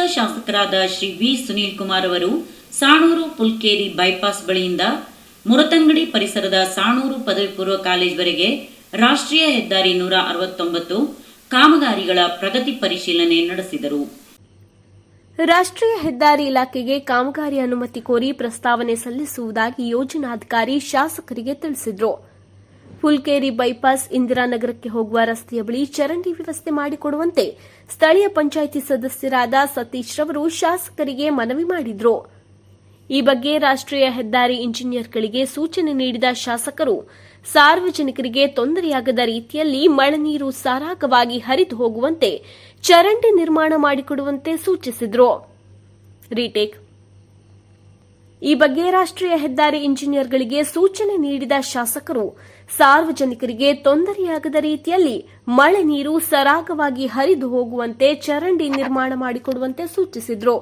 ನಿಲುವುಗಳ ಶಾಸಕರಾದ ಶ್ರೀ ವಿ. ಸುನೀಲ್ ಕುಮಾರ್ ಅವರು ಸಾಣೂರು ಪುಲ್ಕೇರಿ ಬೈಪಾಸ್ ಬಳಿಯಿಂದ ಮುರತಂಗಡಿ ಪರಿಸರದ ಸಾಣೂರು ಪದವಿ ಪೂರ್ವ ಕಾಲೇಜ್ವರೆಗೆ ರಾಷ್ಟ್ರೀಯ ಹೆದ್ದಾರಿ ನೂರ ಅರವತ್ತೊಂಬತ್ತು ಕಾಮಗಾರಿಗಳ ಪ್ರಗತಿ ಪರಿಶೀಲನೆ ನಡೆಸಿದರು. ರಾಷ್ಟ್ರೀಯ ಹೆದ್ದಾರಿ ಇಲಾಖೆಗೆ ಕಾಮಗಾರಿ ಅನುಮತಿ ಕೋರಿ ಪ್ರಸ್ತಾವನೆ ಸಲ್ಲಿಸುವುದಾಗಿ ಯೋಜನಾಧಿಕಾರಿ ಶಾಸಕರಿಗೆ ತಿಳಿಸಿದ್ರು. ಹುಲ್ಕೇರಿ ಬೈಪಾಸ್ ಇಂದಿರಾನಗರಕ್ಕೆ ಹೋಗುವ ರಸ್ತೆಯ ಬಳಿ ಚರಂಡಿ ವ್ಯವಸ್ಥೆ ಮಾಡಿಕೊಡುವಂತೆ ಸ್ಥಳೀಯ ಪಂಚಾಯಿತಿ ಸದಸ್ಯರಾದ ಸತೀಶ್ ರವರು ಶಾಸಕರಿಗೆ ಮನವಿ ಮಾಡಿದ್ರು. ಈ ಬಗ್ಗೆ ರಾಷ್ಟ್ರೀಯ ಹೆದ್ದಾರಿ ಇಂಜಿನಿಯರ್ಗಳಿಗೆ ಸೂಚನೆ ನೀಡಿದ ಶಾಸಕರು, ಸಾರ್ವಜನಿಕರಿಗೆ ತೊಂದರೆಯಾಗದ ರೀತಿಯಲ್ಲಿ ಮಳೆ ನೀರು ಸರಾಗವಾಗಿ ಹರಿದು ಹೋಗುವಂತೆ ಚರಂಡಿ ನಿರ್ಮಾಣ ಮಾಡಿಕೊಡುವಂತೆ ಸೂಚಿಸಿದರು. ರೀಟೇಕ್ ಈ ಬಗ್ಗೆ ರಾಷ್ಟ್ರೀಯ ಹೆದ್ದಾರಿ ಇಂಜಿನಿಯರ್ಗಳಿಗೆ ಸೂಚನೆ ನೀಡಿದ ಶಾಸಕರು, ಸಾರ್ವಜನಿಕರಿಗೆ ತೊಂದರೆಯಾಗದ ರೀತಿಯಲ್ಲಿ ಮಳೆ ನೀರು ಸರಾಗವಾಗಿ ಹರಿದು ಹೋಗುವಂತೆ ಚರಂಡಿ ನಿರ್ಮಾಣ ಮಾಡಿಕೊಡುವಂತೆ ಸೂಚಿಸಿದರು.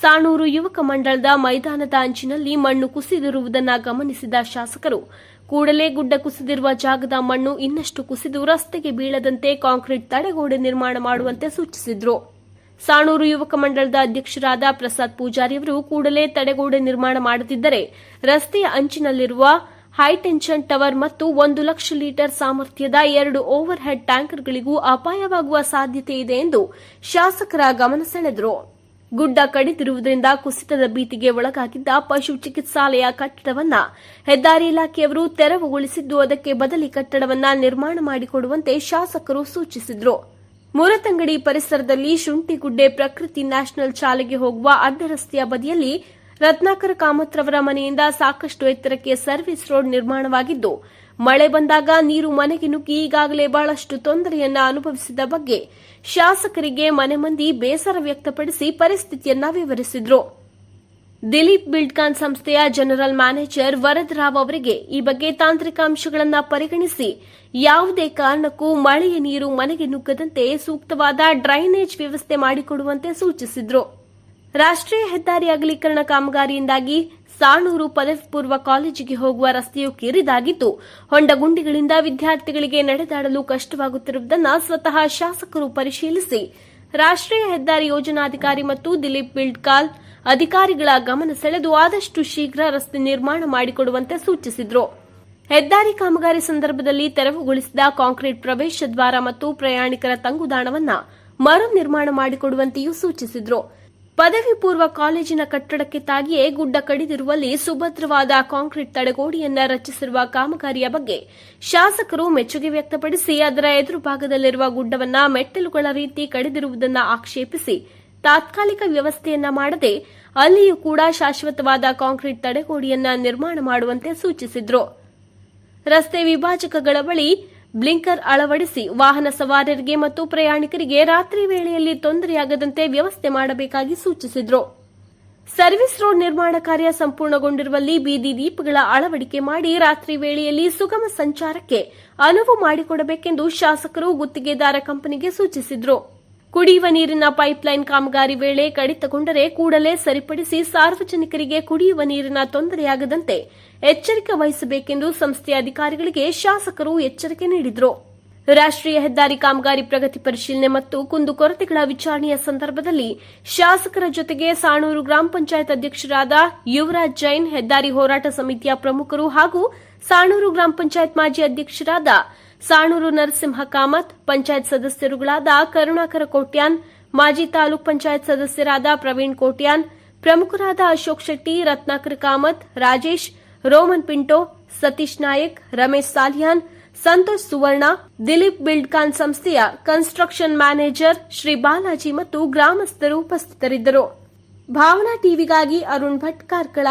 ಸಾಣೂರು ಯುವಕ ಮಂಡಳದ ಮೈದಾನದ ಅಂಚಿನಲ್ಲಿ ಮಣ್ಣು ಕುಸಿದಿರುವುದನ್ನು ಗಮನಿಸಿದ ಶಾಸಕರು, ಕೂಡಲೇ ಗುಡ್ಡ ಕುಸಿದಿರುವ ಜಾಗದ ಮಣ್ಣು ಇನ್ನಷ್ಟು ಕುಸಿದು ರಸ್ತೆಗೆ ಬೀಳದಂತೆ ಕಾಂಕ್ರೀಟ್ ತಡೆಗೋಡೆ ನಿರ್ಮಾಣ ಮಾಡುವಂತೆ ಸೂಚಿಸಿದ್ರು. ಸಾಣೂರು ಯುವಕ ಮಂಡಳದ ಅಧ್ಯಕ್ಷರಾದ ಪ್ರಸಾದ್ ಪೂಜಾರಿಯವರು ಕೂಡಲೇ ತಡೆಗೋಡೆ ನಿರ್ಮಾಣ ಮಾಡದಿದ್ದರೆ ರಸ್ತೆಯ ಅಂಚಿನಲ್ಲಿರುವ ಹೈಟೆನ್ಷನ್ ಟವರ್ ಮತ್ತು ಒಂದು ಲಕ್ಷ ಲೀಟರ್ ಸಾಮರ್ಥ್ಯದ ಎರಡು ಓವರ್ ಹೆಡ್ ಟ್ಯಾಂಕರ್ಗಳಿಗೂ ಅಪಾಯವಾಗುವ ಸಾಧ್ಯತೆ ಇದೆ ಎಂದು ಶಾಸಕರ ಗಮನ ಸೆಳೆದರು. ಗುಡ್ಡ ಕಡಿದಿರುವುದರಿಂದ ಕುಸಿತದ ಭೀತಿಗೆ ಒಳಗಾಗಿದ್ದ ಪಶು ಚಿಕಿತ್ಸಾಲಯ ಕಟ್ಟಡವನ್ನ ಹೆದ್ದಾರಿ ಇಲಾಖೆಯವರು ತೆರವುಗೊಳಿಸಿದ್ದು ಅದಕ್ಕೆ ಬದಲಿ ಕಟ್ಟಡವನ್ನ ನಿರ್ಮಾಣ ಮಾಡಿಕೊಡುವಂತೆ ಶಾಸಕರು ಸೂಚಿಸಿದರು. ಮುರತಂಗಡಿ ಪರಿಸರದಲ್ಲಿ ಶುಂಠಿಗುಡ್ಡೆ ಪ್ರಕೃತಿ ನ್ಯಾಷನಲ್ ಶಾಲೆಗೆ ಹೋಗುವ ಅಡ್ಡ ರಸ್ತೆಯ ಬದಿಯಲ್ಲಿ ರತ್ನಾಕರ ಕಾಮತ್ರವರ ಮನೆಯಿಂದ ಸಾಕಷ್ಟು ಎತ್ತರಕ್ಕೆ ಸರ್ವಿಸ್ ರೋಡ್ ನಿರ್ಮಾಣವಾಗಿದ್ದು, ಮಳೆ ಬಂದಾಗ ನೀರು ಮನೆಗೆ ನುಗ್ಗಿ ಈಗಾಗಲೇ ಬಹಳಷ್ಟು ತೊಂದರೆಯನ್ನ ಅನುಭವಿಸಿದ ಬಗ್ಗೆ ಶಾಸಕರಿಗೆ ಮನೆ ಮಂದಿ ಬೇಸರ ವ್ಯಕ್ತಪಡಿಸಿ ಪರಿಸ್ಥಿತಿಯನ್ನ ವಿವರಿಸಿದ್ರು. ದಿಲೀಪ್ ಬಿಲ್ಡ್ಕಾನ್ ಸಂಸ್ಥೆಯ ಜನರಲ್ ಮ್ಯಾನೇಜರ್ ವರದ್ ರಾವ್ ಅವರಿಗೆ ಈ ಬಗ್ಗೆ ತಾಂತ್ರಿಕ ಅಂಶಗಳನ್ನು ಪರಿಗಣಿಸಿ. ಯಾವುದೇ ಕಾರಣಕ್ಕೂ ಮಳೆಯ ನೀರು ಮನೆಗೆ ನುಗ್ಗದಂತೆ ಸೂಕ್ತವಾದ ಡ್ರೈನೇಜ್ ವ್ಯವಸ್ಥೆ ಮಾಡಿಕೊಡುವಂತೆ ಸೂಚಿಸಿದ್ರು. ರಾಷ್ಟ್ರೀಯ ಹೆದ್ದಾರಿ ಅಗಲೀಕರಣ ಕಾಮಗಾರಿಯಿಂದಾಗಿ ಸಾಣೂರು ಪದವಿ ಪೂರ್ವ ಕಾಲೇಜಿಗೆ ಹೋಗುವ ರಸ್ತೆಯು ಕಿರಿದಾಗಿದ್ದು ಹೊಂಡಗುಂಡಿಗಳಿಂದ ವಿದ್ಯಾರ್ಥಿಗಳಿಗೆ ನಡೆದಾಡಲು ಕಷ್ಟವಾಗುತ್ತಿರುವುದನ್ನು ಸ್ವತಃ ಶಾಸಕರು ಪರಿಶೀಲಿಸಿ. ರಾಷ್ಟ್ರೀಯ ಹೆದ್ದಾರಿ ಯೋಜನಾಧಿಕಾರಿ ಮತ್ತು ದಿಲೀಪ್ ಬಿಲ್ಡ್ಕಾಲ್ ಅಧಿಕಾರಿಗಳ ಗಮನ ಸೆಳೆದು ಆದಷ್ಟು ಶೀಘ್ರ ರಸ್ತೆ ನಿರ್ಮಾಣ ಮಾಡಿಕೊಡುವಂತೆ ಸೂಚಿಸಿದ್ರು. ಹೆದ್ದಾರಿ ಕಾಮಗಾರಿ ಸಂದರ್ಭದಲ್ಲಿ ತೆರವುಗೊಳಿಸಿದ ಕಾಂಕ್ರೀಟ್ ಪ್ರವೇಶ ದ್ವಾರ ಮತ್ತು ಪ್ರಯಾಣಿಕರ ತಂಗುದಾಣವನ್ನ ಮರು ನಿರ್ಮಾಣ ಮಾಡಿಕೊಡುವಂತೆಯೂ ಸೂಚಿಸಿದ್ರು. ಪದವಿ ಪೂರ್ವ ಕಾಲೇಜಿನ ಕಟ್ಟಡಕ್ಕೆ ತಾಗಿಯೇ ಗುಡ್ಡ ಕಡಿದಿರುವಲ್ಲಿ ಸುಭದ್ರವಾದ ಕಾಂಕ್ರೀಟ್ ತಡೆಗೋಡೆಯನ್ನ ರಚಿಸಿರುವ ಕಾಮಗಾರಿಯ ಬಗ್ಗೆ ಶಾಸಕರು ಮೆಚ್ಚುಗೆ ವ್ಯಕ್ತಪಡಿಸಿ ಅದರ ಎದುರು ಭಾಗದಲ್ಲಿರುವ ಗುಡ್ಡವನ್ನ ಮೆಟ್ಟಿಲುಗಳ ರೀತಿ ಕಡಿದಿರುವುದನ್ನು ಆಕ್ಷೇಪಿಸಿ ತಾತ್ಕಾಲಿಕ ವ್ಯವಸ್ಥೆಯನ್ನ ಮಾಡದೆ ಅಲ್ಲಿಯೂ ಕೂಡ ಶಾಶ್ವತವಾದ ಕಾಂಕ್ರೀಟ್ ತಡೆಗೋಡೆಯನ್ನ ನಿರ್ಮಾಣ ಮಾಡುವಂತೆ ಸೂಚಿಸಿದ್ರು. ರಸ್ತೆ ವಿಭಾಜಕಗಳ ಬಳಿ ಬ್ಲಿಂಕರ್ ಅಳವಡಿಸಿ ವಾಹನ ಸವಾರರಿಗೆ ಮತ್ತು ಪ್ರಯಾಣಿಕರಿಗೆ ರಾತ್ರಿ ವೇಳೆಯಲ್ಲಿ ತೊಂದರೆಯಾಗದಂತೆ ವ್ಯವಸ್ಥೆ ಮಾಡಬೇಕಾಗಿ ಸೂಚಿಸಿದ್ರು. ಸರ್ವಿಸ್ ರೋಡ್ ನಿರ್ಮಾಣ ಕಾರ್ಯ ಸಂಪೂರ್ಣಗೊಂಡಿರುವಲ್ಲಿ ಬೀದಿ ದೀಪಗಳ ಅಳವಡಿಕೆ ಮಾಡಿ ರಾತ್ರಿ ವೇಳೆಯಲ್ಲಿ ಸುಗಮ ಸಂಚಾರಕ್ಕೆ ಅನುವು ಮಾಡಿಕೊಡಬೇಕೆಂದು ಶಾಸಕರು ಗುತ್ತಿಗೆದಾರ ಕಂಪನಿಗೆ ಸೂಚಿಸಿದ್ರು. ಕುಡಿಯುವ ನೀರಿನ ಪೈಪ್ಲೈನ್ ಕಾಮಗಾರಿ ವೇಳೆ ಕಡಿತಗೊಂಡರೆ ಕೂಡಲೇ ಸರಿಪಡಿಸಿ ಸಾರ್ವಜನಿಕರಿಗೆ ಕುಡಿಯುವ ನೀರಿನ ತೊಂದರೆಯಾಗದಂತೆ ಎಚ್ಚರಿಕೆ ವಹಿಸಬೇಕೆಂದು ಸಂಸ್ಥೆಯ ಅಧಿಕಾರಿಗಳಿಗೆ ಶಾಸಕರು ಎಚ್ಚರಿಕೆ ನೀಡಿದರು. ರಾಷ್ಟ್ರೀಯ ಹೆದ್ದಾರಿ ಕಾಮಗಾರಿ ಪ್ರಗತಿ ಪರಿಶೀಲನೆ ಮತ್ತು ಕುಂದುಕೊರತೆಗಳ ವಿಚಾರಣೆಯ ಸಂದರ್ಭದಲ್ಲಿ ಶಾಸಕರ ಜೊತೆಗೆ ಸಾಣೂರು ಗ್ರಾಮ ಪಂಚಾಯತ್ ಅಧ್ಯಕ್ಷರಾದ ಯುವರಾಜ್ ಜೈನ್, ಹೆದ್ದಾರಿ ಹೋರಾಟ ಸಮಿತಿಯ ಪ್ರಮುಖರು ಹಾಗೂ ಸಾಣೂರು ಗ್ರಾಮ ಪಂಚಾಯತ್ ಮಾಜಿ ಅಧ್ಯಕ್ಷರಾದ ಸಾಣೂರು ನರಸಿಂಹ ಕಾಮತ್, ಪಂಚಾಯತ್ ಸದಸ್ಯರುಗಳಾದ ಕರುಣಾಕರ ಕೋಟ್ಯಾನ್, ಮಾಜಿ ತಾಲೂಕ್ ಪಂಚಾಯತ್ ಸದಸ್ಯರಾದ ಪ್ರವೀಣ್ ಕೋಟ್ಯಾನ್, ಪ್ರಮುಖರಾದ ಅಶೋಕ್ ಶೆಟ್ಟಿ, ರತ್ನಾಕರ್ ಕಾಮತ್, ರಾಜೇಶ್, ರೋಮನ್ ಪಿಂಟೋ, ಸತೀಶ್ ನಾಯಕ್, ರಮೇಶ್ ಸಾಲಿಯಾನ್, ಸಂತೋಷ್ ಸುವರ್ಣ, ದಿಲೀಪ್ ಬಿಲ್ಡ್ಕಾನ್ ಸಂಸ್ಥೆಯ ಕನ್ಸ್ಟ್ರಕ್ಷನ್ ಮ್ಯಾನೇಜರ್ ಶ್ರೀ ಬಾಲಾಜಿ ಮತ್ತು ಗ್ರಾಮಸ್ಥರು ಉಪಸ್ಥಿತರಿದ್ದರು. ಭಾವನಾ ಟಿವಿಗಾಗಿ ಅರುಣ್ ಭಟ್ ಕಾರ್ಕಳ